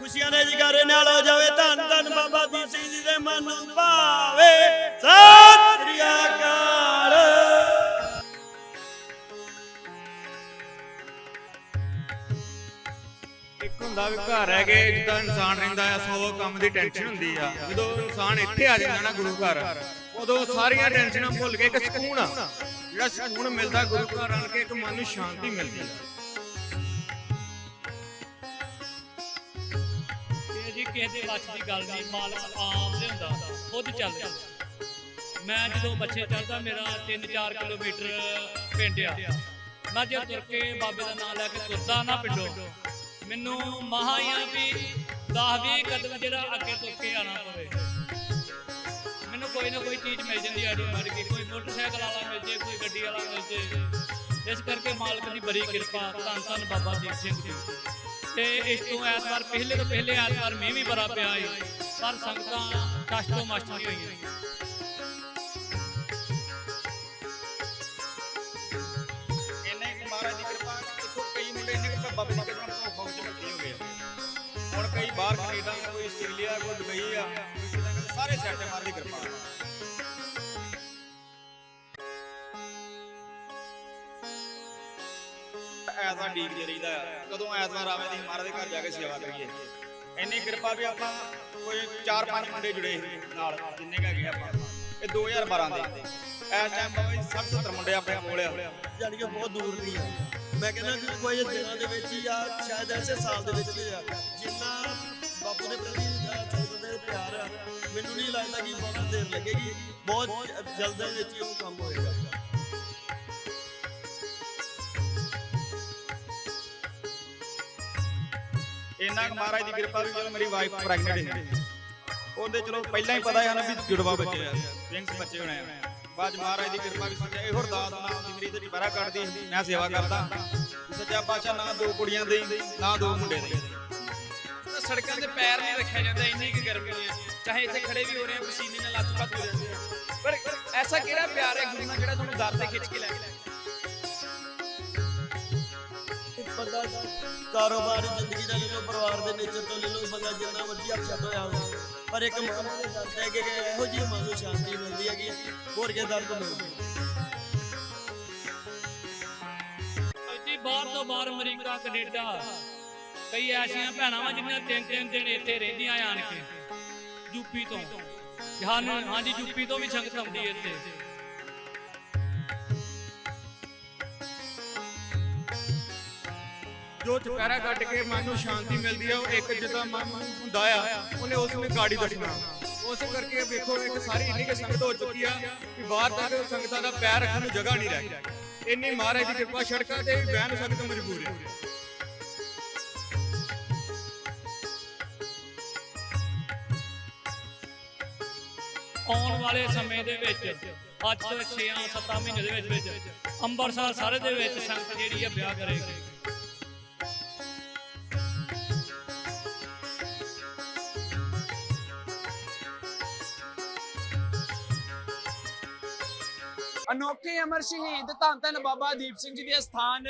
ਖੁਸ਼ੀਆਂ ਦੇ ਜਗਾਰੇ ਨਾਲ ਹੋ ਜਾਵੇ, ਧੰਨ ਧੰਨ ਬਾਬਾ ਦੀਪ ਸਿੰਘ ਜੀ ਦੇ ਮਨ ਨੂੰ ਭਾਵੇ। ਸਤਿ ਸ੍ਰੀ ਅਕਾਲ। ਇੱਕ ਹੁੰਦਾ ਵੀ ਘਰ ਹੈਗੇ ਕੇ ਜਿੱਦਾਂ ਇਨਸਾਨ ਰਹਿੰਦਾ ਆ ਸੌ ਕੰਮ ਦੀ ਟੈਨਸ਼ਨ ਹੁੰਦੀ ਆ। ਜਦੋਂ ਇਨਸਾਨ ਇੱਥੇ ਆ ਜਾਂਦਾ ਨਾ ਗੁਰੂ ਘਰ, ਉਦੋਂ ਸਾਰੀਆਂ ਟੈਨਸ਼ਨਾਂ ਭੁੱਲ ਕੇ ਇੱਕ ਸਕੂਨ ਆ। ਜਿਹੜਾ ਸਕੂਨ ਮਿਲਦਾ ਗੁਰੂ ਘਰ ਆਣ ਕੇ, ਇੱਕ ਮਨ ਨੂੰ ਸ਼ਾਂਤੀ ਮਿਲਦੀ ਆ। ਕਿਸੇ ਦੇ ਵੱਸ ਦੀ ਗੱਲ ਨਹੀਂ, ਮਾਲਕ ਆਪ ਲਿਆਉਂਦਾ, ਖੁਦ ਚੱਲਦਾ ਮੈਂ ਜਦੋਂ ਬੱਚੇ ਚੜਦਾ ਮੇਰਾ 3-4 ਕਿਲੋਮੀਟਰ ਪਿੰਡ ਆ। ਮੈਂ ਜੇ ਤੁਰ ਕੇ ਬਾਬੇ ਦਾ ਨਾਮ ਲੈ ਕੇ ਤੁਰਦਾ ਨਾ ਪਿੰਡੋਂ, ਮੈਨੂੰ ਮਹਾ ਵੀ 10-20 ਕਦਮ ਜਿਹੜਾ ਅੱਗੇ ਤੁਰ ਕੇ ਆਣਾ ਪਵੇ। ਮੈਨੂੰ ਕੋਈ ਨਾ ਕੋਈ ਚੀਜ਼ ਮਿਲ ਜਾਂਦੀ ਆ ਮੜ ਕੇ ਕੋਈ ਮੋਟਰਸਾਈਕਲ ਵਾਲਾ ਮਿਲ ਜੇ, ਕੋਈ ਗੱਡੀ ਵਾਲਾ ਮਿਲ ਜੇ। ਇਸ ਕਰਕੇ ਮਾਲਕ ਦੀ ਬੜੀ ਕਿਰਪਾ। ਧੰਨ ਧੰਨ ਬਾਬਾ ਦੀਪ ਸਿੰਘ ਜੀ। ਤੇ ਇਸ ਤੋਂ ਐਤਵਾਰ ਪਹਿਲੇ ਤੋਂ ਪਹਿਲੇ ਐਤਵਾਰ ਮੈਂ ਵੀ ਬੜਾ ਪਿਆ ਏ। ਪਰ ਸੰਗਤਾਂ ਕਸ਼ਟ ਤੋਂ ਨਹੀਂ ਹੋਈਆਂ ਇੰਨੇ ਕੁ ਮਹਾਰਾਜ ਦੀ ਕਿਰਪਾ ਦੇਖੋ, ਕਈ ਮੁੰਡੇ ਇੰਨੇ ਕੁ ਬਾਬੇ ਦੀ ਕਿਰਪਾ ਤੋਂ ਫੌਜ ਚ ਭਰਤੀ ਹੋ ਗਏ ਹੁਣ ਕਈ ਬਾਹਰ ਕੈਨੇਡਾ ਕੋਈ ਆਸਟ੍ਰੇਲੀਆ, ਕੋਈ ਦੁਬਈ ਆ ਸਾਰੇ ਸੈੱਟ ਮਾਰ ਦੀ ਕਿਰਪਾ ਨਾਲ। ਐਤਵਾਰ ਡੀਕਦੇ ਰਹੀਦਾ ਕਦੋਂ ਐਤਵਾਰ ਆਵੇ ਤੇ ਮਹਾਰਾਜ ਦੇ ਘਰ ਜਾ ਕੇ ਸੇਵਾ ਕਰੀਏ। ਇੰਨੀ ਕਿਰਪਾ ਵੀ ਆਪਾਂ ਕੋਈ 4-5 ਮੁੰਡੇ ਜੁੜੇ ਨਾਲ ਜਿੰਨੇ ਕੁ ਹੈਗੇ ਆਪਾਂ। ਇਹ 2012 ਦੇ। ਇਸ ਟਾਈਮ ਬਾਬਾ ਜੀ 70 ਮੁੰਡੇ ਆਪਣੇ ਕੋਲ ਆ। ਜਾਣੀ ਕਿ ਬਹੁਤ ਦੂਰ ਨਹੀਂ ਆ। ਮੈਂ ਕਹਿੰਦਾ ਕਿ ਕੋਈ ਦਿਨਾਂ ਦੇ ਵਿੱਚ ਹੀ ਆ ਸ਼ਾਇਦ ਐਸੇ ਸਾਲ ਦੇ ਵਿੱਚ ਵੀ ਆ ਜਿੰਨਾ ਬਾਪੂ ਦੇ ਪ੍ਰਤੀ ਅ, ਦੇ ਪਿਆਰ ਆ ਮੈਨੂੰ ਨਹੀਂ ਲੱਗਦਾ ਕਿ ਬਹੁਤ ਦੇਰ ਲੱਗੇਗੀ। ਬਹੁਤ ਜ- ਜਲਦ ਦੇ ਵਿੱਚ ਉਹ ਕੰਮ ਹੋਏਗਾ। ਇੰਨਾ ਕੁ ਮਹਾਰਾਜ ਦੀ ਕਿਰਪਾ ਵੀ ਜਦੋਂ ਮੇਰੀ ਵਾਈਫ ਪ੍ਰੈਗਨੈਂਟ ਸੀ ਉਹਦੇ ਚਲੋ ਪਹਿਲਾਂ ਹੀ ਪਤਾ ਹੈ ਨਾ ਵੀ ਜੁੜਵਾ ਬੱਚੇ ਆ। ਵਿੰਗਸ ਬੱਚੇ ਹੋਣੇ ਆ। ਬਾਅਦ ਮਹਾਰਾਜ ਦੀ ਕਿਰਪਾ ਵੀ ਸੱਚਾ ਇਹੋ ਅਰਦਾਸ ਨਾਮ ਦੀ ਮੇਰੀ ਤੇ ਦੁਬਾਰਾ ਕੱਢਦੀ ਮੈਂ ਸੇਵਾ ਕਰਦਾ। ਸੱਚਾ ਪਾਤਸ਼ਾਹ ਨਾ ਦੋ ਕੁੜੀਆਂ ਦੇ ਨਾ ਦੋ ਮੁੰਡੇ ਦੇ। ਸੜਕਾਂ ਤੇ ਪੈਰ ਨਹੀਂ ਰੱਖਿਆ ਜਾਂਦਾ ਇੰਨੀ ਕਿ ਗਰਮੀ ਹੈ ਚਾਹੇ ਇੱਥੇ ਖੜੇ ਵੀ ਹੋ ਰਹੇ ਆ ਪਸੀਨੇ ਨਾਲ ਲੱਤ-ਪੱਤ ਹੋ ਜਾਂਦੇ ਆ। ਪਰ ਐਸਾ ਕਿਹੜਾ ਪਿਆਰ ਹੈ ਗੁਰੂ ਨਾਲ ਜਿਹੜਾ ਤੁਹਾਨੂੰ ਦਰ ਤੇ ਖਿੱਚ ਕੇ ਲੈ ਕੇ ਬੰਦਾ ਕਾਰੋਬਾਰ ਜ਼ਿੰਦਗੀ ਦਾ ਲੈ ਲਓ, ਪਰਿਵਾਰ ਦੇ ਨੇਚਰ ਤੋਂ ਲੈ ਲਓ, ਬੰਦਾ ਜਿੰਨਾ ਮਰਜ਼ੀ ਅਪਸੈਟ ਹੋਇਆ ਹੋਵੇ। ਪਰ ਇੱਕ ਮਨ ਦੇ ਦਰਦ ਹੈ ਕਿ ਇਹੋ ਜਿਹੀ ਮਨ ਨੂੰ ਸ਼ਾਂਤੀ ਮਿਲਦੀ ਹੈ ਹੋਰ ਕੇ ਦਰਦ ਮਿਲਦੀ। ਜੀ ਬਾਹਰ ਤੋਂ ਬਾਹਰ ਅਮਰੀਕਾ, ਕੈਨੇਡਾ, ਕਈ ਐਸੀਆਂ ਭੈਣਾਂ ਵਾ ਜਿਨ੍ਹਾਂ ਤਿੰਨ ਤਿੰਨ ਦਿਨ ਇੱਥੇ ਰਹਿੰਦੀਆਂ ਆਣ ਕੇ ਯੂਪੀ ਤੋਂ। ਸਾਨੂੰ ਹਾਂਜੀ ਯੂਪੀ ਤੋਂ ਵੀ ਸੰਗਤ ਆਉਂਦੀ ਹੈ ਇੱਥੇ। ਜੋ ਚੁਪਹਿਰਾ ਕੱਟ ਕੇ ਮਨ ਨੂੰ ਸ਼ਾਂਤੀ ਮਿਲਦੀ ਆ, ਉਹ ਇੱਕ ਜਿੱਦਾਂ ਮਨ ਹੁੰਦਾ ਆ, ਉਹਨੇ ਉਸ ਨੂੰ ਗਾੜੀ ਦੱਸਣਾ ਉਸੇ ਕਰਕੇ ਵੇਖੋ, ਇੱਕ ਸਾਰੀ ਇੰਨੀ ਕਿ ਸੰਗਤ ਹੋ ਚੁੱਕੀ ਆ ਕਿ ਬਾਹਰ ਤੱਕ ਸੰਗਤਾਂ ਦਾ ਪੈਰ ਰੱਖਣ ਨੂੰ ਜਗ੍ਹਾ ਨਹੀਂ ਰਹਿ ਗਈ। ਇੰਨੀ ਮਹਾਰਾਜ ਦੀ ਕਿਰਪਾ ਸੜਕਾਂ ਤੇ ਵੀ ਬਹਿਣ ਸੰਗਤ ਮਜਬੂਰ ਹੈ ਆਉਣ ਵਾਲੇ ਸਮੇਂ ਦੇ ਵਿੱਚ, ਅੱਜ ਤੋਂ 6-7 ਮਹੀਨੇ ਦੇ ਵਿੱਚ ਵਿੱਚ ਅੰਮ੍ਰਿਤਸਰ ਸਾਰੇ ਦੇ ਵਿੱਚ ਸੰਗਤ ਜਿਹੜੀ ਹੈ ਵਿਆਹ ਕਰੇਗੀ। ਅਨੋਖੇ ਅਮਰ ਸ਼ਹੀਦ ਧੰਨ ਧੰਨ ਬਾਬਾ ਦੀਪ ਸਿੰਘ ਜੀ ਦੇ ਸਥਾਨ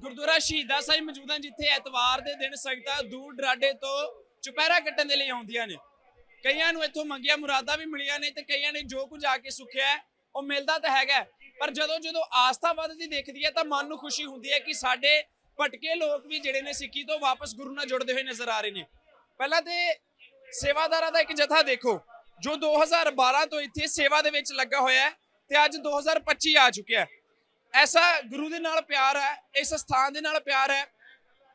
ਗੁਰਦੁਆਰਾ ਸ਼ਹੀਦਾਂ ਸਾਹਿਬ ਮੌਜੂਦ ਹਨ ਜਿੱਥੇ ਐਤਵਾਰ ਦੇ ਦਿਨ ਸੰਗਤਾਂ ਦੂਰ ਦਰਾਡੇ ਤੋਂ ਚੁਪਹਿਰਾ ਕੱਟਣ ਦੇ ਲਈ ਆਉਂਦੀਆਂ ਨੇ। ਕਈਆਂ ਨੂੰ ਇੱਥੋਂ ਮੰਗੀਆਂ ਮੁਰਾਦਾਂ ਵੀ ਮਿਲੀਆਂ ਨੇ ਤੇ ਕਈਆਂ ਨੇ ਜੋ ਕੁਝ ਆ ਕੇ ਸੁਖਿਆ ਉਹ ਮਿਲਦਾ ਤਾਂ ਹੈਗਾ ਪਰ ਜਦੋਂ ਜਦੋਂ ਆਸਥਾ ਵੱਧਦੀ ਦੇਖਦੀ ਹੈ ਤਾਂ ਮਨ ਨੂੰ ਖੁਸ਼ੀ ਹੁੰਦੀ ਹੈ ਕਿ ਸਾਡੇ ਭਟਕੇ ਲੋਕ ਵੀ ਜਿਹੜੇ ਨੇ ਸਿੱਖੀ ਤੋਂ ਵਾਪਸ ਗੁਰੂ ਨਾਲ ਜੁੜਦੇ ਹੋਏ ਨਜ਼ਰ ਆ ਰਹੇ ਨੇ। ਪਹਿਲਾਂ ਤੇ ਸੇਵਾਦਾਰਾਂ ਦਾ ਇੱਕ ਜਥਾ ਦੇਖੋ, ਜੋ 2012 ਤੋਂ ਇੱਥੇ ਸੇਵਾ ਦੇ ਵਿੱਚ ਲੱਗਾ ਹੋਇਆ ਹੈ ਤੇ ਅੱਜ 2025 ਆ ਚੁੱਕਿਆ ਹੈ। ਐਸਾ ਗੁਰੂ ਦੇ ਨਾਲ ਪਿਆਰ ਹੈ ਇਸ ਸਥਾਨ ਦੇ ਨਾਲ ਪਿਆਰ ਹੈ।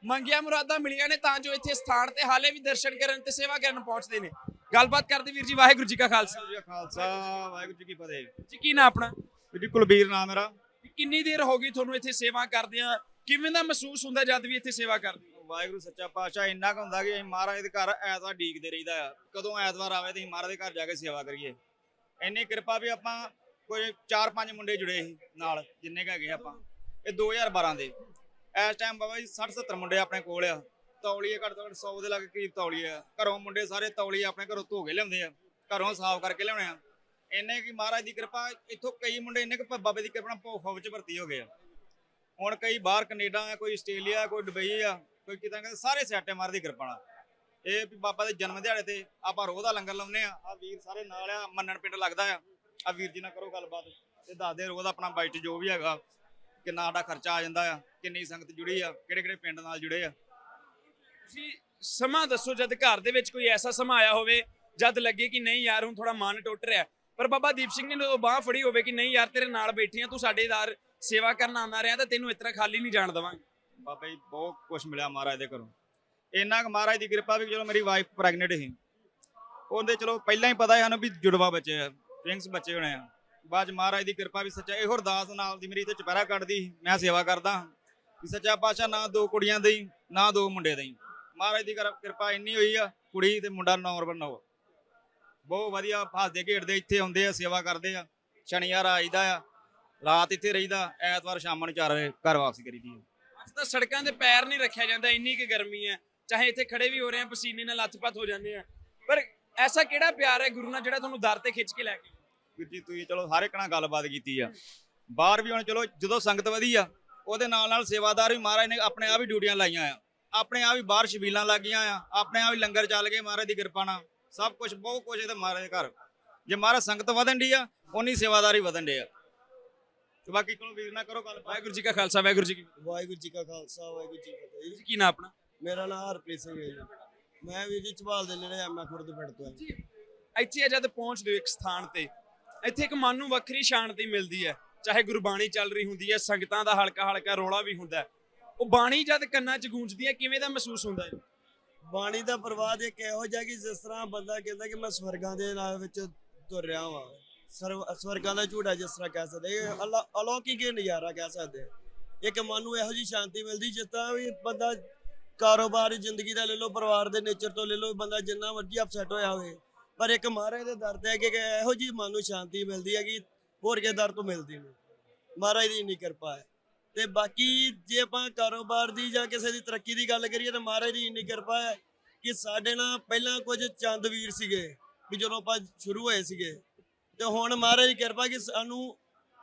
ਮੰਗੀਆਂ ਮੁਰਾਦਾਂ ਮਿਲੀਆਂ ਨੇ ਤਾਂ ਜੋ ਇੱਥੇ ਸਥਾਨ ਤੇ ਹਾਲੇ ਵੀ ਦਰਸ਼ਨ ਕਰਨ ਤੇ ਸੇਵਾ ਕਰਨ ਪਹੁੰਚਦੇ ਨੇ। ਗੱਲਬਾਤ ਕਰਦੇ ਵੀਰ ਜੀ ਵਾਹਿਗੁਰੂ ਜੀ ਕਾ ਖਾਲਸਾ। ਵਾਹਿਗੁਰੂ ਜੀ ਕਾ ਖਾਲਸਾ ਵਾਹਿਗੁਰੂ ਜੀ ਕੀ ਫਤਿਹ। ਜੀ ਕੀ ਨਾ ਆਪਣਾ? ਜੀ ਕੁਲਬੀਰ ਨਾਮ ਮੇਰਾ। ਕਿੰਨੀ ਦੇਰ ਹੋ ਗਈ ਤੁਹਾਨੂੰ ਇੱਥੇ ਸੇਵਾ ਕਰਦਿਆਂ? ਕਿਵੇਂ ਦਾ ਮਹਿਸੂਸ ਹੁੰਦਾ ਜਦ ਵੀ ਇੱਥੇ ਸੇਵਾ ਕਰਦੇ? ਹੋ ਵਾਹਿਗੁਰੂ ਸੱਚਾ ਪਾਤਸ਼ਾਹ ਇੰਨਾ ਕੁ ਹੁੰਦਾ ਕਿ ਅਸੀਂ ਮਹਾਰਾਜ ਦੇ ਘਰ ਐਤਵਾਰ ਡੀਕਦੇ ਰਹੀਦਾ ਆ। ਕਦੋਂ ਐਤਵਾਰ ਆਵੇ ਤੇ ਅਸੀਂ ਮਹਾਰਾਜ ਦੇ ਘਰ ਜਾ ਕੇ ਸੇਵਾ ਕਰੀਏ। ਇੰਨੀ ਕਿਰਪਾ ਵੀ ਆਪਾਂ ਕੋਈ 4-5 ਮੁੰਡੇ ਜੁੜੇ ਸੀ ਨਾਲ, ਜਿੰਨੇ ਕੁ ਗਏ ਆਪਾਂ। ਇਹ 2012 ਦੇ। ਇਸ ਟਾਈਮ ਬਾਬਾ ਜੀ 60-70 ਮੁੰਡੇ ਆਪਣੇ ਕੋਲ ਆ। ਤੌਲੀਏ ਘੱਟ ਤੋਂ ਘੱਟ 100 ਦੇ ਲੱਗ ਕਰੀਬ ਤੌਲੀਏ ਆ। ਘਰੋਂ ਮੁੰਡੇ ਸਾਰੇ ਤੌਲੀਏ ਆਪਣੇ ਘਰੋਂ ਧੋ ਕੇ ਲਿਆਉਂਦੇ ਆ। ਘਰੋਂ ਸਾਫ਼ ਕਰਕੇ ਲਿਆਉਣੇ ਆ। ਇੰਨੇ ਕੀ ਮਹਾਰਾਜ ਦੀ ਕਿਰਪਾ, ਇੱਥੋਂ ਕਈ ਮੁੰਡੇ ਇੰਨੇ ਕੁ ਬਾਬੇ ਦੀ ਕਿਰਪਾ ਨਾਲ ਫੌਜ ਚ ਭਰਤੀ ਹੋ ਗਏ ਆ। ਹੁਣ ਕਈ ਬਾਹਰ ਕੈਨੇਡਾ ਆ ਕੋਈ ਆਸਟ੍ਰੇਲੀਆ, ਕੋਈ ਦੁਬਈ ਆ, ਕੋਈ ਕਿਤੇ ਨਾ ਕਿਤੇ ਸਾਰੇ ਸੈਟੇ ਮਾਰ ਦੀ ਕਿਰਪਾ ਨਾਲ। ਇਹ ਵੀ ਬਾਬਾ ਦੇ ਜਨਮ ਦਿਹਾੜੇ ਤੇ ਆਪਾਂ ਰੋਹ ਦਾ ਲੰਗਰ ਲਾਉਂਦੇ ਆ। ਆ ਵੀਰ ਸਾਰੇ ਨਾਲ ਆ, ਮੰਨਣ ਪਿੰਡ ਲੱਗਦਾ ਆ। ਆ ਵੀਰ ਜੀ ਨਾਲ ਕਰੋ ਗੱਲਬਾਤ ਤੇ ਦੱਸਦੇ ਦਾ ਆਪਣਾ ਬਜਟ ਜੋ ਵੀ ਹੈਗਾ ਕਿੰਨਾ ਸਾਡਾ ਖਰਚਾ ਆ ਜਾਂਦਾ ਆ ਕਿੰਨੀ ਸੰਗਤ ਜੁੜੀ ਆ ਕਿਹੜੇ ਕਿਹੜੇ ਪਿੰਡ ਨਾਲ ਜੁੜੇ ਆ। ਤੁਸੀਂ ਸਮਾਂ ਦੱਸੋ ਜਦ ਘਰ ਦੇ ਵਿੱਚ ਕੋਈ ਐਸਾ ਸਮਾਂ ਆਇਆ ਹੋਵੇ ਜਦ ਲੱਗੇ ਕਿ ਨਹੀਂ ਯਾਰ ਹੁਣ ਥੋੜਾ ਮਨ ਟੁੱਟ ਰਿਹਾ। ਪਰ ਬਾਬਾ ਦੀਪ ਸਿੰਘ ਨੇ ਉਹ ਬਾਹ ਫੜੀ ਹੋਵੇ ਕਿ ਨਹੀਂ ਯਾਰ ਤੇਰੇ ਨਾਲ ਬੈਠੀ ਆ ਤੂੰ ਸਾਡੇ ਦਾਰ ਸੇਵਾ ਕਰਨ ਆਉਂਦਾ ਰਿਹਾ ਤਾਂ ਤੈਨੂੰ ਇਤਨਾ ਖਾਲੀ ਨਹੀਂ ਜਾਣ ਦੇਵਾਂਗੇ। ਬਾਬਾ ਜੀ ਬਹੁਤ ਕੁਝ ਮਿਲਿਆ ਮਹਾਰਾਜ ਦੇ ਘਰੋਂ। ਇੰਨਾ ਕੁ ਮਹਾਰਾਜ ਦੀ ਕਿਰਪਾ ਵੀ ਜਦੋਂ ਮੇਰੀ ਵਾਈਫ ਪ੍ਰੈਗਨੈਂਟ ਸੀ ਉਹਦੇ ਚਲੋ ਪਹਿਲਾਂ ਹੀ ਪਤਾ ਹੈ ਸਾਨੂੰ ਵੀ ਜੁੜਵਾ ਬੱਚੇ ਆ ਟਵਿੰਗਸ ਬੱਚੇ ਹੋਣੇ ਆ। ਬਾਅਦ ਮਹਾਰਾਜ ਦੀ ਕਿਰਪਾ ਵੀ ਸੱਚਾ ਇਹੋ ਅਰਦਾਸ ਨਾਲ ਦੀ ਮੇਰੀ ਤੇ ਚਪਹਿਰਾ ਕੱਢਦੀ, ਮੈਂ ਸੇਵਾ ਕਰਦਾ ਵੀ ਸੱਚਾ ਪਾਤਸ਼ਾਹ ਨਾ ਦੋ ਕੁੜੀਆਂ ਦੇਈ, ਨਾ ਦੋ ਮੁੰਡੇ ਦੇਈ। ਮਹਾਰਾਜ ਦੀ ਕਿਰਪਾ ਇੰਨੀ ਹੋਈ ਆ, ਕੁੜੀ ਤੇ ਮੁੰਡਾ ਨੌਰ ਬਣਾਓ ਬਹੁਤ ਵਧੀਆ ਹੱਸਦੇ ਖੇਡਦੇ, ਇੱਥੇ ਆਉਂਦੇ ਆ, ਸੇਵਾ ਕਰਦੇ ਆ। ਸ਼ਨੀਵਾਰ ਆਈਦਾ ਆ, ਰਾਤ ਇੱਥੇ ਰਹੀਦਾ, ਐਤਵਾਰ ਸ਼ਾਮ ਨੂੰ 4 ਵਜੇ ਘਰ ਵਾਪਸੀ ਕਰੀਦੀ ਆ। ਅੱਜ ਤਾਂ ਸੜਕਾਂ ਤੇ ਪੈਰ ਨਹੀਂ ਰੱਖਿਆ ਜਾਂਦਾ, ਇੰਨੀ ਕਿ ਗਰਮੀ ਹੈ ਚਾਹੇ ਇੱਥੇ ਖੜੇ ਵੀ ਹੋ ਰਹੇ ਆ, ਪਸੀਨੇ ਨਾਲ ਲੱਥਪੱਥ ਹੋ ਜਾਂਦੇ ਆ। ਪਰ ਐਸਾ ਕਿਹੜਾ ਪਿਆਰ ਹੈ ਗੁਰੂ ਨਾਲ ਜਿਹੜਾ ਤੁਹਾਨੂੰ ਦਰ ਤੇ ਖਿੱਚ ਕੇ ਲੈ ਕੇ ਵੀਰ ਜੀ ਤੁਸੀਂ ਚਲੋ ਹਰ ਇੱਕ ਨਾਲ ਗੱਲਬਾਤ ਕੀਤੀ ਆ। ਬਾਹਰ ਵੀ ਹੁਣ ਚਲੋ ਜਦੋਂ ਸੰਗਤ ਵਧੀ ਆ ਉਹਦੇ ਨਾਲ ਨਾਲ ਸੇਵਾਦਾਰ ਵੀ ਮਹਾਰਾਜ ਨੇ ਆਪਣੇ ਆਪ ਹੀ ਡਿਊਟੀਆਂ ਲਾਈਆਂ ਆ। ਆਪਣੇ ਆਪ ਹੀ ਬਾਹਰ ਛਬੀਲਾਂ ਲੱਗੀਆਂ ਆ ਆਪਣੇ ਆਪ ਹੀ ਲੰਗਰ ਚੱਲ ਗਏ ਮਹਾਰਾਜ ਦੀ ਕਿਰਪਾ ਨਾਲ। ਸਭ ਕੁਝ ਬਹੁਤ ਕੁਝ ਇਹਦੇ ਮਹਾਰਾਜ ਦੇ ਘਰ। ਜੇ ਮਹਾਰਾਜ ਸੰਗਤ ਵਧਣ ਦੀ ਆ ਉਨੀ ਸੇਵਾਦਾਰੀ ਵਧਣ ਦੇ ਆ। ਤੇ ਬਾਕੀ ਚਲੋ ਵੀਰ ਨਾਲ ਕਰੋ ਗੱਲ ਵਾਹਿਗੁਰੂ ਜੀ ਕਾ ਖਾਲਸਾ ਵਾਹਿਗੁਰੂ ਜੀ ਕੀ ਵਾਹਿਗੁਰੂ ਜੀ ਕਾ ਖਾਲਸਾ ਵਾਹਿਗੁਰੂ ਜੀ ਕੀ ਫਤਿਹ। ਜੀ। ਕੀ ਨਾਮ ਆਪਣਾ? ਮੇਰਾ ਨਾਮ ਹਰਪ੍ਰੀਤ ਸਿੰਘ ਹੈ ਜੀ। ਮੈਂ ਵੀ ਜੀ ਝਬਾਲ ਦੇ ਨੇੜੇ ਐਮਾ ਖੁਰਦ ਪਿੰਡ ਤੋਂ ਹਾਂ। ਇੱਥੇ ਜਦ ਪਹੁੰਚਦੇ ਹੋ ਇੱਕ ਸਥਾਨ ਤੇ। ਇੱਥੇ ਇੱਕ ਮਨ ਨੂੰ ਵੱਖਰੀ ਸ਼ਾਂਤੀ ਮਿਲਦੀ ਹੈ। ਚਾਹੇ ਗੁਰਬਾਣੀ ਚੱਲ ਰਹੀ ਹੁੰਦੀ ਹੈ ਸੰਗਤਾਂ ਦਾ ਹਲਕਾ ਹਲਕਾ ਰੋਲਾ ਵੀ ਹੁੰਦਾ ਹੈ। ਉਹ ਬਾਣੀ ਜਦ ਕੰਨਾਂ 'ਚ ਗੂੰਜਦੀ ਹੈ ਕਿਵੇਂ ਦਾ ਮਹਿਸੂਸ ਹੁੰਦਾ ਹੈ? ਬਾਣੀ ਦਾ ਪ੍ਰਵਾਦ ਇੱਕ ਇਹੋ ਜਿਹਾ ਕਿ ਜਿਸ ਤਰ੍ਹਾਂ ਬੰਦਾ ਕਹਿੰਦਾ ਕਿ ਮੈਂ ਸਵਰਗਾਂ ਦੇ ਨਾਲ ਵਿੱਚ ਤੁਰ ਰਿਹਾ ਵਾਂ। ਸਰਵ ਸਵਰਗਾਂ ਦਾ ਝੂੜਾ ਜਿਸ ਤਰ੍ਹਾਂ ਕਹਿ ਸਕਦੇ ਇਹ ਅਲੌ- ਅਲੌਕਿਕ ਹੀ ਨਜ਼ਾਰਾ ਕਹਿ ਸਕਦੇ ਹਾਂ। ਇੱਕ ਮਨ ਨੂੰ ਇਹੋ ਜੀ ਸ਼ਾਂਤੀ ਮਿਲਦੀ ਜਿਸ ਤਰ੍ਹਾਂ ਵੀ ਬੰਦਾ ਕਾਰੋਬਾਰ ਜ਼ਿੰਦਗੀ ਦਾ ਲੈ ਲਓ, ਪਰਿਵਾਰ ਦੇ ਨੇਚਰ ਤੋਂ ਲੈ ਲਓ, ਬੰਦਾ ਜਿੰਨਾ ਮਰਜ਼ੀ ਅਪਸੈਟ ਹੋਇਆ ਹੋਵੇ। ਪਰ ਇੱਕ ਮਹਾਰਾਜ ਦੇ ਦਰ ਤੇ ਹੈ ਕਿ ਇਹੋ ਜੀ ਮਨ ਨੂੰ ਸ਼ਾਂਤੀ ਮਿਲਦੀ ਹੈ ਕਿ ਹੋਰ ਕੇ ਦਰ ਤੋਂ ਮਿਲਦੀ ਨਹੀਂ। ਮਹਾਰਾਜ ਦੀ ਇੰਨੀ ਕਿਰਪਾ ਹੈ। ਤੇ ਬਾਕੀ ਜੇ ਆਪਾਂ ਕਾਰੋਬਾਰ ਦੀ ਜਾਂ ਕਿਸੇ ਦੀ ਤਰੱਕੀ ਦੀ ਗੱਲ ਕਰੀਏ, ਤਾਂ ਮਹਾਰਾਜ ਦੀ ਇੰਨੀ ਕਿਰਪਾ ਹੈ ਕਿ ਸਾਡੇ ਨਾਲ ਪਹਿਲਾਂ ਕੁਝ ਚੰਦ ਵੀਰ ਸੀਗੇ, ਵੀ ਜਦੋਂ ਆਪਾਂ ਸ਼ੁਰੂ ਹੋਏ ਸੀਗੇ। ਤੇ ਹੁਣ ਮਹਾਰਾਜ ਦੀ ਕਿਰਪਾ ਕਿ ਸਾਨੂੰ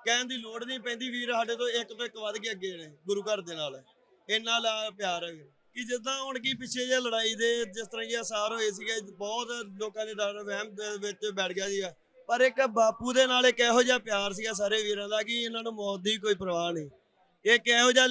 ਕਹਿਣ ਦੀ ਲੋੜ ਨਹੀਂ ਪੈਂਦੀ, ਵੀਰ ਸਾਡੇ ਤੋਂ ਇੱਕ ਤੋਂ ਇੱਕ ਵੱਧ ਕੇ ਅੱਗੇ ਨੇ, ਗੁਰੂ ਘਰ ਦੇ ਨਾਲ। ਇੰਨਾ ਲਾ ਪਿਆਰ ਹੈ ਕਿ ਜਿੱਦਾਂ ਹੁਣ ਕੀ ਪਿੱਛੇ ਜੇ ਲੜਾਈ ਦੇ ਜਿਸ ਤਰ੍ਹਾਂ ਇਹ ਅਸਾਰ ਹੋਏ ਸੀਗੇ, ਬਹੁਤ ਲੋਕਾਂ ਦੇ ਡਰ, ਵਹਿਮ ਦੇ ਵਿੱਚ ਬੈਠ ਗਿਆ ਸੀਗਾ। ਪਰ ਇੱਕ ਬਾਪੂ ਦੇ ਨਾਲ ਇੱਕ ਇਹੋ ਜਿਹਾ ਪਿਆਰ ਸੀਗਾ ਸਾਰੇ ਵੀਰਾਂ ਦਾ ਕਿ ਇਹਨਾਂ ਨੂੰ ਮੌਤ ਦੀ ਕੋਈ ਪਰਵਾਹ ਨਹੀਂ। ਇਹ ਕਿਹੋ ਜਿਹਾ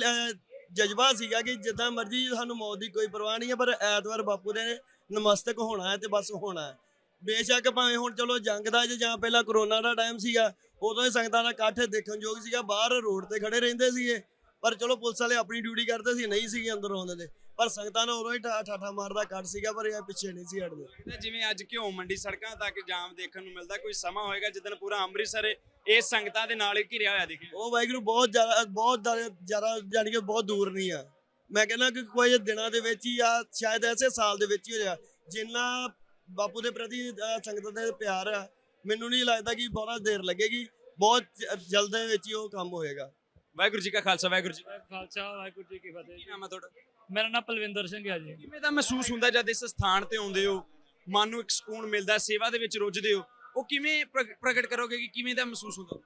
ਜਜ਼ਬਾ ਸੀਗਾ ਕਿ ਜਿੱਦਾਂ ਮਰਜ਼ੀ ਸਾਨੂੰ ਮੌਤ ਦੀ ਕੋਈ ਪਰਵਾਹ ਨਹੀਂ ਹੈ, ਪਰ ਐਤਵਾਰ ਬਾਪੂ ਦੇ ਨਮਸਤਕ ਹੋਣਾ ਹੈ ਤੇ ਬਸ ਹੋਣਾ ਹੈ। ਬੇਸ਼ੱਕ ਭਾਵੇਂ ਹੁਣ ਚਲੋ ਜੰਗ ਦਾ ਜਾਂ ਪਹਿਲਾਂ ਕਰੋਨਾ ਦਾ ਟਾਈਮ ਸੀਗਾ, ਉਦੋਂ ਹੀ ਸੰਗਤਾਂ ਦਾ ਇਕੱਠ ਦੇਖਣ ਯੋਗ ਸੀਗਾ, ਬਾਹਰ ਰੋਡ ਤੇ ਖੜੇ ਰਹਿੰਦੇ ਸੀਗੇ। ਪਰ ਚਲੋ ਪੁਲਿਸ ਵਾਲੇ ਆਪਣੀ ਡਿਊਟੀ ਕਰਦੇ ਸੀ, ਨਹੀਂ ਸੀਗੇ ਅੰਦਰ ਆਉਂਦੇ ਦੇ ਪਰ ਸੰਗਤਾਂ ਨੇ ਉਦੋਂ ਹੀ ਠਾ- ਠਾਠਾ ਮਾਰਦਾ ਕੱਟ ਸੀਗਾ ਪਰ ਇਹ ਪਿੱਛੇ ਨਹੀਂ ਸੀ ਹਟਦੇ। ਤੇ ਜਿਵੇਂ ਅੱਜ ਘਿਓ ਮੰਡੀ ਸੜਕਾਂ ਤੱਕ ਜਾਮ ਦੇਖਣ ਨੂੰ ਮਿਲਦਾ ਕੋਈ ਸਮਾਂ ਹੋਏਗਾ ਜਿੱਦਣ ਪੂਰਾ ਅੰਮ੍ਰਿਤਸਰ ਇਹ ਸੰਗਤਾਂ ਦੇ ਨਾਲ ਹੀ ਘਿਰਿਆ ਹੋਇਆ ਦਿਖੇ ਉਹ ਵਾਹਿਗੁਰੂ ਬਹੁਤ ਜ਼ਿਆਦਾ ਬਹੁਤ ਜ਼ਿਆਦਾ- ਜ਼ਿਆਦਾ ਜਾਣੀ ਕਿ ਬਹੁਤ ਦੂਰ ਨਹੀਂ ਆ। ਮੈਂ ਕਹਿੰਦਾ ਕਿ ਕੋਈ ਦਿਨਾਂ ਦੇ ਵਿੱਚ ਹੀ ਆ ਸ਼ਾਇਦ ਐਸੇ ਸਾਲ ਦੇ ਵਿੱਚ ਹੀ ਹੋ ਜਾ। ਜਿੰਨਾ ਬਾਪੂ ਦੇ ਪ੍ਰਤੀ ਅਹ, ਸੰਗਤ ਦੇ ਪਿਆਰ ਆ ਮੈਨੂੰ ਨਹੀਂ ਲੱਗਦਾ ਕਿ ਬਹੁਤ ਦੇਰ ਲੱਗੇਗੀ। ਬਹੁਤ ਜ- ਜਲਦ ਦੇ ਵਿੱਚ ਹੀ ਉਹ ਕੰਮ ਹੋਏਗਾ। ਵਾਹਿਗੁਰੂ ਜੀ ਕਾ ਖਾਲਸਾ ਵਾਹਿਗੁਰੂ ਜੀ ਕੀ ਖਾਲਸਾ ਵਾਹਿਗੁਰੂ ਜੀ ਕੀ ਫਤਿਹ। ਕੀ ਨਾਮ ਹੈ ਤੁਹਾਡਾ? ਮੇਰਾ ਨਾਮ ਪਲਵਿੰਦਰ ਸਿੰਘ ਹੈ ਜੀ। ਕਿਵੇਂ ਦਾ ਮਹਿਸੂਸ ਹੁੰਦਾ ਜਦ ਇਸ ਸਥਾਨ ਤੇ ਆਉਂਦੇ ਹੋ? ਮਨ ਨੂੰ ਇੱਕ ਸਕੂਨ ਮਿਲਦਾ ਸੇਵਾ ਦੇ ਵਿੱਚ ਰੁੱਝਦੇ ਹੋ। ਉਹ ਕਿਵੇਂ ਪ੍ਰਗ- ਪ੍ਰਗਟ ਕਰੋਗੇ ਕਿ ਕਿਵੇਂ ਦਾ ਮਹਿਸੂਸ ਹੁੰਦਾ?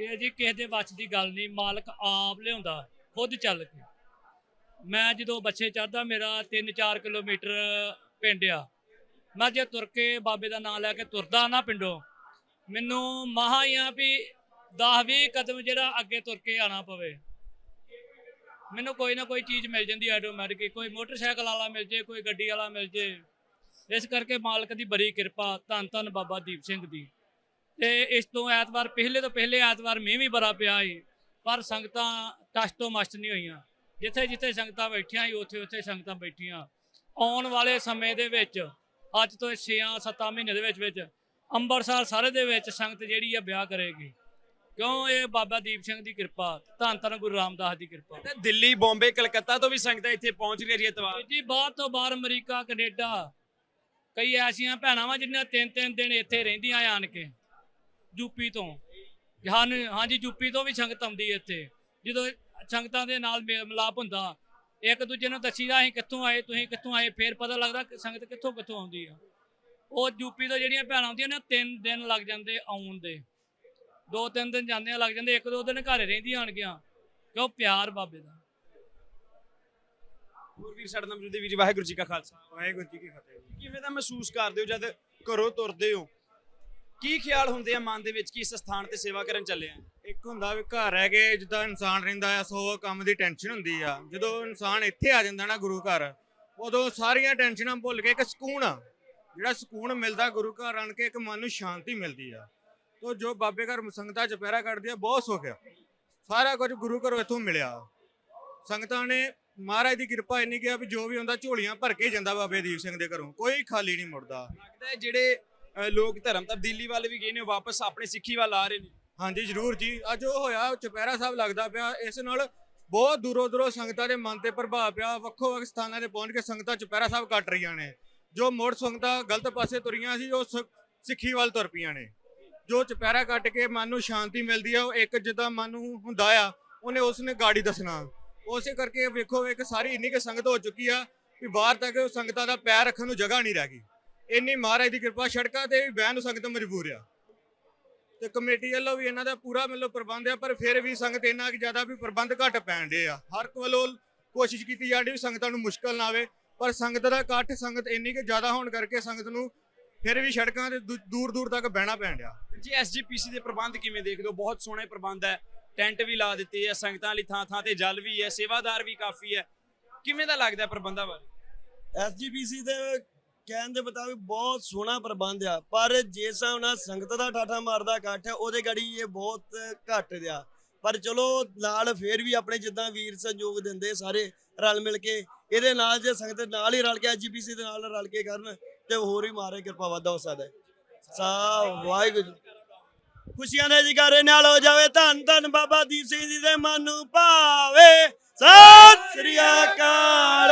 ਇਹ ਜੀ ਕਿਸੇ ਦੇ ਵੱਸ ਦੀ ਗੱਲ ਨਹੀਂ ਮਾਲਕ ਆਪ ਲਿਆਉਂਦਾ ਖੁਦ ਚੱਲ ਕੇ। ਮੈਂ ਜਦੋਂ ਬੱਚੇ ਚੜਦਾ ਮੇਰਾ 3-4 ਕਿਲੋਮੀਟਰ ਪਿੰਡ ਆ। ਮੈਂ ਜੇ ਤੁਰ ਕੇ ਬਾਬੇ ਦਾ ਨਾਮ ਲੈ ਕੇ ਤੁਰਦਾ ਨਾ ਪਿੰਡੋਂ ਮੈਨੂੰ ਮਹਾ ਹੀ ਆ ਵੀ 10-20 ਕਦਮ ਜਿਹੜਾ ਅੱਗੇ ਤੁਰ ਕੇ ਆਣਾ ਪਵੇ। ਮੈਨੂੰ ਕੋਈ ਨਾ ਕੋਈ ਚੀਜ਼ ਮਿਲ ਜਾਂਦੀ ਆਟੋਮੈਟਿਕ ਕੋਈ ਮੋਟਰਸਾਈਕਲ ਵਾਲਾ ਮਿਲ ਜੇ, ਕੋਈ ਗੱਡੀ ਵਾਲਾ ਮਿਲ ਜੇ। ਇਸ ਕਰਕੇ ਮਾਲਕ ਦੀ ਬੜੀ ਕਿਰਪਾ, ਧੰਨ ਧੰਨ ਬਾਬਾ ਦੀਪ ਸਿੰਘ ਦੀ। ਤੇ ਇਸ ਤੋਂ ਐਤਵਾਰ, ਪਹਿਲੇ ਤੋਂ ਪਹਿਲੇ ਐਤਵਾਰ ਮੀਂਹ ਵੀ ਬੜਾ ਪਿਆ ਸੀ, ਪਰ ਸੰਗਤਾਂ ਟਸ ਤੋਂ ਮਸਤ ਨਹੀਂ ਹੋਈਆਂ। ਜਿੱਥੇ ਜਿੱਥੇ ਸੰਗਤਾਂ ਬੈਠੀਆਂ ਸੀ, ਉੱਥੇ ਉੱਥੇ ਸੰਗਤਾਂ ਬੈਠੀਆਂ। ਆਉਣ ਵਾਲੇ ਸਮੇਂ ਦੇ ਵਿੱਚ, ਅੱਜ ਤੋਂ 6-7 ਮਹੀਨੇ ਦੇ ਵਿੱਚ ਵਿੱਚ ਅੰਮ੍ਰਿਤਸਰ ਸਾਰੇ ਦੇ ਵਿੱਚ ਸੰਗਤ ਜਿਹੜੀ ਆ ਵਿਆਹ ਕਰੇਗੀ। ਕਿਉਂ ਇਹ ਬਾਬਾ ਦੀਪ ਸਿੰਘ ਦੀ ਕਿਰਪਾ? ਧੰਨ ਧੰਨ ਗੁਰੂ ਰਾਮਦਾਸ ਦੀ ਕਿਰਪਾ। ਤੇ ਦਿੱਲੀ ਬੰਬੇ ਕਲਕੱਤਾ ਤੋਂ ਵੀ ਸੰਗਤਾਂ ਇੱਥੇ ਪਹੁੰਚ ਰਹੀਆਂ ਜੀ ਇਤਵਾਰ ਜੀ ਬਾਹਰ ਤੋਂ ਬਾਹਰ ਅਮਰੀਕਾ ਕੈਨੇਡਾ ਕਈ ਐਸੀਆਂ ਭੈਣਾਂ ਵਾ ਜਿਨ੍ਹਾਂ ਤਿੰਨ ਤਿੰਨ ਦਿਨ ਇੱਥੇ ਰਹਿੰਦੀਆਂ ਆਣ ਕੇ ਯੂਪੀ ਤੋਂ। ਹਨ ਹਾਂਜੀ ਯੂਪੀ ਤੋਂ ਵੀ ਸੰਗਤ ਆਉਂਦੀ ਇੱਥੇ। ਜਦੋਂ ਸੰਗਤਾਂ ਦੇ ਨਾਲ ਮੇਲ ਮਿਲਾਪ ਹੁੰਦਾ ਇੱਕ ਦੂਜੇ ਨੂੰ ਦੱਸੀਦਾ ਅਸੀਂ ਕਿੱਥੋਂ ਆਏ? ਤੁਸੀਂ ਕਿੱਥੋਂ ਆਏ? ਫੇਰ ਪਤਾ ਲੱਗਦਾ ਕਿ ਸੰਗਤ ਕਿੱਥੋਂ ਕਿੱਥੋਂ ਆਉਂਦੀ ਆ। ਉਹ ਯੂਪੀ ਤੋਂ ਜਿਹੜੀਆਂ ਭੈਣਾਂ ਆਉਂਦੀਆਂ ਨੇ ਤਿੰਨ ਦਿਨ ਲੱਗ ਜਾਂਦੇ ਆਉਣ ਦੇ। ਦੋ ਤਿੰਨ ਦਿਨ ਜਾਂਦਿਆਂ ਲੱਗ ਜਾਂਦੇ ਇੱਕ ਦੋ ਦਿਨ ਘਰੇ ਰਹਿੰਦੀਆਂ ਆਣਗੀਆਂ ਕਿਉਂ? ਪਿਆਰ ਬਾਬੇ ਦਾ। ਹੋਰ ਵੀਰ ਸਾਡੇ ਨਾਲ ਮੌਜੂਦ ਵੀਰ ਜੀ ਵਾਹਿਗੁਰੂ ਜੀ ਕਾ ਖਾਲਸਾ ਵਾਹਿਗੁਰੂ ਜੀ ਕੀ ਫਤਿਹ। ਕਿਵੇਂ ਦਾ ਮਹਿਸੂਸ ਕਰਦੇ ਹੋ ਜਦ ਘਰੋਂ ਤੁਰਦੇ ਹੋ? ਕੀ ਖਿਆਲ ਹੁੰਦੇ ਆ ਮਨ ਦੇ ਵਿੱਚ? ਕਿ ਇਸ ਸਥਾਨ ਤੇ ਸੇਵਾ ਕਰਨ ਚੱਲੇ ਆ? ਇੱਕ ਹੁੰਦਾ ਵੀ ਘਰ ਰਹਿ ਕੇ ਜਿੱਦਾਂ ਇਨਸਾਨ ਰਹਿੰਦਾ ਆ ਸੋ ਕੰਮ ਦੀ ਟੈਨਸ਼ਨ ਹੁੰਦੀ ਆ। ਜਦੋਂ ਇਨਸਾਨ ਇੱਥੇ ਆ ਜਾਂਦਾ ਨਾ ਗੁਰੂ ਘਰ ਉਦੋਂ ਸਾਰੀਆਂ ਟੈਨਸ਼ਨਾਂ ਭੁੱਲ ਕੇ ਇੱਕ ਸਕੂਨ ਆ। ਜਿਹੜਾ ਸਕੂਨ ਮਿਲਦਾ ਗੁਰੂ ਘਰ ਆਣ ਕੇ ਇੱਕ ਮਨ ਨੂੰ ਸ਼ਾਂਤੀ ਮਿਲਦੀ ਆ। ਤੋ ਜੋ ਬਾਬੇ ਘਰ ਸੰਗਤਾਂ ਚੁਪਹਿਰਾ ਕੱਢਦੀ ਆ ਬਹੁਤ ਸੁੱਖ ਆ। ਸਾਰਾ ਕੁਝ ਗੁਰੂ ਘਰੋਂ ਇੱਥੋਂ ਮਿਲਿਆ। ਸੰਗਤਾਂ ਨੇ ਮਹਾਰਾਜ ਦੀ ਕਿਰਪਾ ਇੰਨੀ ਕਿ ਆ ਵੀ ਜੋ ਵੀ ਹੁੰਦਾ ਝੋਲੀਆਂ ਭਰ ਕੇ ਜਾਂਦਾ ਬਾਬੇ ਦੀਪ ਸਿੰਘ ਦੇ ਘਰੋਂ। ਕੋਈ ਖਾਲੀ ਨਹੀਂ ਮੁੜਦਾ। ਲੱਗਦਾ ਹੈ ਜਿਹੜੇ ਅ, ਲੋਕ ਧਰਮ ਤਬਦੀਲੀ ਵੱਲ ਵੀ ਗਏ ਨੇ ਉਹ ਵਾਪਸ ਆਪਣੀ ਸਿੱਖੀ ਵੱਲ ਆ ਰਹੇ ਨੇ। ਹਾਂਜੀ ਜ਼ਰੂਰ ਜੀ। ਅੱਜ ਉਹ ਹੋਇਆ ਚੁਪਹਿਰਾ ਸਾਹਿਬ ਲੱਗਦਾ ਪਿਆ। ਇਸ ਨਾਲ ਬਹੁਤ ਦੂਰੋਂ ਦੂਰੋਂ ਸੰਗਤਾਂ ਦੇ ਮਨ ਤੇ ਪ੍ਰਭਾਵ ਪਿਆ। ਵੱਖੋ ਵੱਖ ਸਥਾਨਾਂ ਤੇ ਪਹੁੰਚ ਕੇ ਸੰਗਤਾਂ ਚੁਪਹਿਰਾ ਸਾਹਿਬ ਕੱਟ ਰਹੀਆਂ ਨੇ। ਜੋ ਮੋੜ ਸੰਗਤਾਂ ਗਲਤ ਪਾਸੇ ਤੁਰੀਆਂ ਸੀ ਉਹ ਸ- ਸਿੱਖੀ ਵੱਲ ਤੁਰ ਪਈਆਂ ਨੇ। ਜੋ ਚੁਪਹਿਰਾ ਕੱਟ ਕੇ ਮਨ ਨੂੰ ਸ਼ਾਂਤੀ ਮਿਲਦੀ ਆ, ਉਹ ਇੱਕ ਜਿੱਦਾਂ ਮਨ ਨੂੰ ਹੁੰਦਾ ਆ, ਉਹਨੇ ਉਸ ਨੇ ਗਾੜੀ ਦੱਸਣਾ। ਉਸੇ ਕਰਕੇ ਵੇਖੋ, ਇੱਕ ਸਾਰੀ ਇੰਨੀ ਕਿ ਸੰਗਤ ਹੋ ਚੁੱਕੀ ਆ ਵੀ ਬਾਹਰ ਤੱਕ ਸੰਗਤਾਂ ਦਾ ਪੈਰ ਰੱਖਣ ਨੂੰ ਜਗ੍ਹਾ ਨਹੀਂ ਰਹਿ ਗਈ। ਇੰਨੀ ਮਹਾਰਾਜ ਦੀ ਕਿਰਪਾ, ਸੜਕਾਂ ਤੇ ਵੀ ਬਹਿਣ ਨੂੰ ਸੰਗਤ ਮਜਬੂਰ ਆ। ਤੇ ਕਮੇਟੀ ਵੱਲੋਂ ਵੀ ਇਹਨਾਂ ਦਾ ਪੂਰਾ ਮਤਲਬ ਪ੍ਰਬੰਧ ਆ, ਪਰ ਫਿਰ ਵੀ ਸੰਗਤ ਇੰਨਾ ਕਿ ਜ਼ਿਆਦਾ ਵੀ ਪ੍ਰਬੰਧ ਘੱਟ ਪੈਣ ਦੇ ਆ। ਹਰ ਵੱਲੋਂ ਕੋਸ਼ਿਸ਼ ਕੀਤੀ ਜਾਂਦੀ ਵੀ ਸੰਗਤਾਂ ਨੂੰ ਮੁਸ਼ਕਲ ਨਾ ਆਵੇ, ਪਰ ਸੰਗਤ ਦਾ ਇਕੱਠ ਸੰਗਤ ਇੰਨੀ ਕਿ ਜ਼ਿਆਦਾ ਹੋਣ ਕਰਕੇ ਸੰਗਤ ਨੂੰ ਫਿਰ ਵੀ ਸੜਕਾਂ ਤੇ ਦੂਰ ਦੂਰ ਤੱਕ ਬਹਿਣਾ ਪੈਣ ਡਿਆ। ਜੀ ਐਸਜੀਪੀਸੀ ਦੇ ਪ੍ਰਬੰਧ ਕਿਵੇਂ ਦੇਖਦੇ ਹੋ? ਬਹੁਤ ਸੋਹਣੇ ਪ੍ਰਬੰਧ ਹੈ। ਟੈਂਟ ਵੀ ਲਾ ਦਿੱਤੇ ਆ ਸੰਗਤਾਂ ਲਈ ਥਾਂ ਥਾਂ ਤੇ ਜਲ ਵੀ ਹੈ ਸੇਵਾਦਾਰ ਵੀ ਕਾਫੀ ਹੈ। ਕਿਵੇਂ ਦਾ ਲੱਗਦਾ ਹੈ ਪ੍ਰਬੰਧਾਂ ਬਾਰੇ? ਐਸਜੀਪੀਸੀ ਦੇ ਕਹਿਣ ਦੇ ਮੁਤਾਬਿਕ ਬਹੁਤ ਸੋਹਣਾ ਪ੍ਰਬੰਧ ਆ ਪਰ ਜੇ ਹਿਸਾਬ ਨਾਲ ਸੰਗਤ ਦਾ ਠਾਠਾ ਮਾਰਦਾ ਇਕੱਠ ਹੈ ਉਹਦੇ ਗੜੀ ਇਹ ਬਹੁਤ ਘੱਟ ਦਿਆ ਪਰ ਚਲੋ ਨਾਲ ਫੇਰ ਵੀ ਆਪਣੇ ਜਿੱਦਾਂ ਵੀਰ ਸਹਿਯੋਗ ਦਿੰਦੇ ਸਾਰੇ ਰਲ ਮਿਲ ਕੇ ਇਹਦੇ ਨਾਲ ਜੇ ਸੰਗਤ ਨਾਲ ਹੀ ਰਲ ਕੇ ਐਸਜੀਪੀਸੀ ਦੇ ਨਾਲ ਰਲ ਕੇ ਕਰਨ ਤੇ ਹੋਰ ਹੀ ਮਾਰੇ, ਕਿਰਪਾ ਵਾਧਾ ਹੋ ਸਕਦਾ ਹੈ। ਵਾਹਿਗੁਰੂ। ਖੁਸ਼ੀਆਂ ਦੇ ਜਗਾਰੇ ਨਾਲ ਹੋ ਜਾਵੇ, ਧੰਨ ਧੰਨ ਬਾਬਾ ਦੀਪ ਸਿੰਘ ਜੀ ਦੇ ਮਨ ਨੂੰ ਭਾਵੇ। ਸਤਿ ਸ੍ਰੀ ਅਕਾਲ।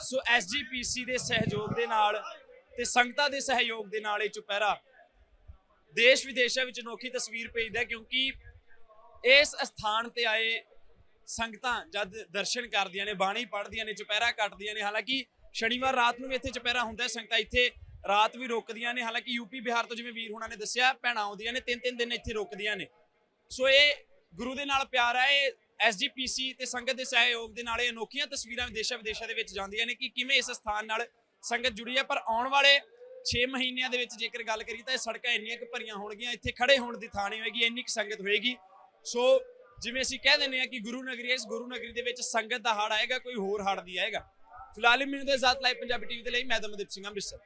ਸੋ ਐਸਜੀਪੀਸੀ ਦੇ ਸਹਿਯੋਗ ਦੇ ਨਾਲ ਤੇ ਸੰਗਤਾਂ ਦੇ ਸਹਿਯੋਗ ਦੇ ਨਾਲ ਇਹ ਚੁਪਹਿਰਾ ਦੇਸ਼ ਵਿਦੇਸ਼ਾਂ ਵਿੱਚ ਅਨੋਖੀ ਤਸਵੀਰ ਭੇਜਦਾ ਕਿਉਂਕਿ ਇਸ ਸਥਾਨ ਤੇ ਆਏ ਸੰਗਤਾਂ ਜਦ ਦਰਸ਼ਨ ਕਰਦੀਆਂ ਨੇ, ਬਾਣੀ ਪੜ੍ਹਦੀਆਂ ਨੇ, ਚੁਪਹਿਰਾ ਕੱਟਦੀਆਂ ਨੇ, ਹਾਲਾਂਕਿ ਸ਼ਨੀਵਾਰ ਰਾਤ ਨੂੰ ਵੀ ਇੱਥੇ ਚੁਪਹਿਰਾ ਹੁੰਦਾ ਹੈ। ਸੰਗਤਾਂ ਇੱਥੇ ਰਾਤ ਵੀ ਰੋਕਦੀਆਂ ਨੇ। ਹਾਲਾਂਕਿ ਯੂਪੀ ਬਿਹਾਰ ਤੋਂ ਜਿਵੇਂ ਵੀਰ ਹੁਣਾਂ ਨੇ ਦੱਸਿਆ, ਭੈਣਾਂ ਆਉਂਦੀਆਂ ਨੇ ਤਿੰਨ ਤਿੰਨ ਦਿਨ ਇੱਥੇ ਰੋਕਦੀਆਂ ਨੇ। ਸੋ ਇਹ ਗੁਰੂ ਦੇ ਨਾਲ ਪਿਆਰ ਹੈ ਇਹ ਐਸਜੀਪੀਸੀ ਤੇ ਸੰਗਤ ਦੇ ਸਹਿਯੋਗ ਦੇ ਨਾਲ ਇਹ ਅਨੋਖੀਆਂ ਤਸਵੀਰਾਂ ਵਿਦੇਸ਼ਾਂ ਵਿਦੇਸ਼ਾਂ ਦੇ ਵਿੱਚ ਜਾਂਦੀਆਂ ਨੇ ਕਿ ਕਿਵੇਂ ਇਸ ਸਥਾਨ ਨਾਲ ਸੰਗਤ ਜੁੜੀ ਹੈ ਪਰ ਆਉਣ ਵਾਲੇ 6 ਮਹੀਨਿਆਂ ਦੇ ਵਿੱਚ ਜੇਕਰ ਗੱਲ ਕਰੀ ਤਾਂ ਇਹ ਸੜਕਾਂ ਇੰਨੀਆਂ ਕੁ ਭਰੀਆਂ ਹੋਣਗੀਆਂ, ਇੱਥੇ ਖੜੇ ਹੋਣ ਦੀ ਥਾਂ ਨਹੀਂ ਹੋਏਗੀ, ਇੰਨੀ ਕੁ ਸੰਗਤ ਹੋਏਗੀ। ਸੋ ਜਿਵੇਂ ਅਸੀਂ ਕਹਿ ਦਿੰਦੇ ਆ ਕਿ ਗੁਰੂ ਨਗਰੀ ਹੈ, ਇਸ ਗੁਰੂ ਨਗਰੀ ਦੇ ਵਿੱਚ ਸੰਗਤ ਦਾ ਹੜ ਆਏਗਾ, ਕੋਈ ਹੋਰ ਹੜ ਦੀ ਆਏਗਾ। ਫਿਲਹਾਲ ਮੈਨੂੰ ਦੇ ਜ਼ਾਤ ਲਾਈਵ ਪੰਜਾਬੀ ਟੀਵੀ ਦੇ ਲਈ। ਮੈਂ ਦਮਨਦੀਪ ਸਿੰਘ ਅੰਮ੍ਰਿਤਸਰ।